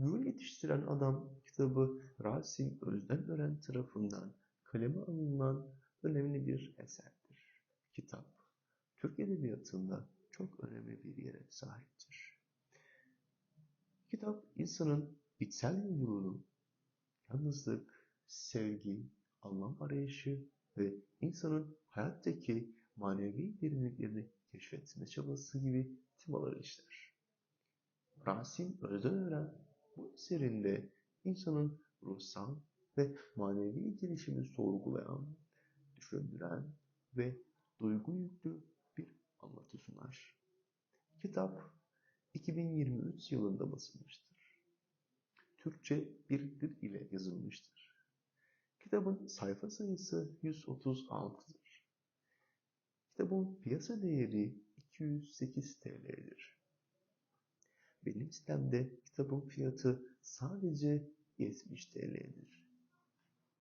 Gül Yetiştiren Adam kitabı Rasim Özdenören tarafından kaleme alınan önemli bir eserdir. Kitap, Türk Edebiyatı'nda çok önemli bir yere sahiptir. Kitap insanın içsel yolculuğunu, yalnızlık, sevgi, anlam arayışı ve insanın hayattaki manevi derinliklerini keşfetme çabası gibi temaları işler. Rasim Özdenören bu eserinde insanın ruhsal ve manevi gelişimini sorgulayan, düşündüren ve duygu yüklü bir anlatı sunar. Kitap 2023 yılında basılmıştır. Türkçe bir dil ile yazılmıştır. Kitabın sayfa sayısı 136'dır. Kitabın piyasa değeri 208 TL'dir. Benim sitemde kitabın fiyatı sadece 70 TL'dir.